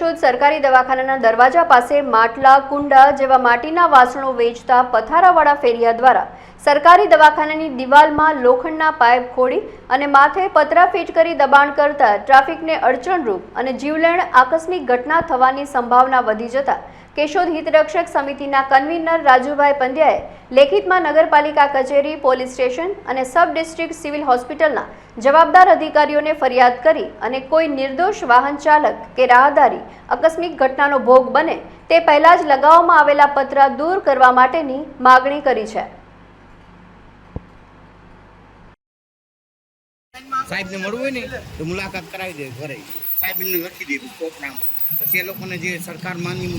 કેશોદ સરકારી દવાખાનાના દરવાજા પાસે માટલા, કુંડા જેવા માટીના વાસણો વેચતા પથારાવાળા ફેરિયા દ્વારા સરકારી દવાખાનાની દિવાલમાં લોખંડના પાઇપ ખોડી અને માથે પતરા ફિટ કરી દબાણ કરતા ટ્રાફિકને અડચણરૂપ અને જીવલેણ આકસ્મિક ઘટના થવાની સંભાવના વધી જતા કેશોદ હિતરક્ષક સમિતિના કન્વીનર રાજુભાઈ પંડ્યાએ લેખિતમાં નગરપાલિકા કચેરી, પોલીસ સ્ટેશન અને સબ ડિસ્ટ્રિક્ટ સિવિલ હોસ્પિટલના જવાબદાર અધિકારીઓને ફરિયાદ કરી અને કોઈ નિર્દોષ વાહન ચાલક કે રાહદારી આકસ્મિક ઘટનાનો ભોગ બને તે પહેલા જ લગાવવામાં આવેલા પત્ર દૂર કરવા માટેની માગણી કરી છે. મુલાકાત કરાવી દે ઘરે. સાહેબને લખી દે પછી એ લોકોને જે સરકાર માની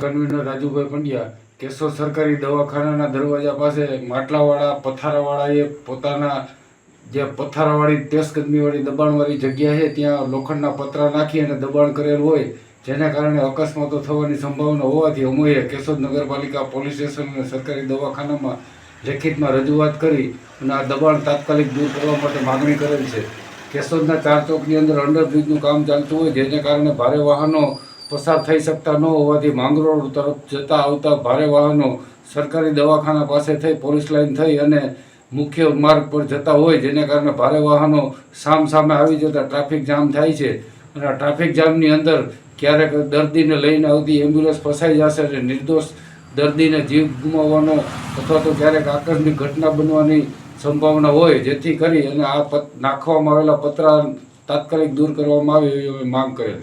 કન્વીનર રાજુભાઈ પંડ્યા કેશોદ સરકારી દવાખાનાના દરવાજા પાસે માટલાવાળા પથારાવાળાએ પોતાના જે પથારાવાળી ટેસ્કદમીવાળી દબાણવાળી જગ્યા છે, ત્યાં લોખંડના પતરા નાખી અને દબાણ કરેલ હોય, જેના કારણે અકસ્માતો થવાની સંભાવના હોવાથી અમોએ કેશોદ નગરપાલિકા પોલીસ સ્ટેશન અને સરકારી દવાખાનામાં લેખિતમાં રજૂઆત કરી અને આ દબાણ તાત્કાલિક દૂર કરવા માટે માગણી કરેલ છે. કેશોદના ચાર ચોકની અંદર અંડરબ્રિજનું કામ ચાલતું હોય, જેને કારણે ભારે વાહનો પસાર થઈ શકતા ન હોવાથી માંગરોળ તરફ જતા આવતા ભારે વાહનો સરકારી દવાખાના પાસે થઈ પોલીસ લાઈન થઈ અને મુખ્ય માર્ગ પર જતા હોય, જેને કારણે ભારે વાહનો સામ સામે આવી જતા ટ્રાફિક જામ થાય છે. અને આ ટ્રાફિક જામની અંદર ક્યારેક દર્દીને લઈને આવતી એમ્બ્યુલન્સ ફસાઈ જશે અને નિર્દોષ દર્દીને જીવ ગુમાવવાનો અથવા તો ક્યારેક આકસ્મિક ઘટના બનવાની સંભાવના હોય, જેથી કરી અને આ નાખવામાં આવેલા પતરા તાત્કાલિક દૂર કરવામાં આવે એવી અમે માંગ કરેલ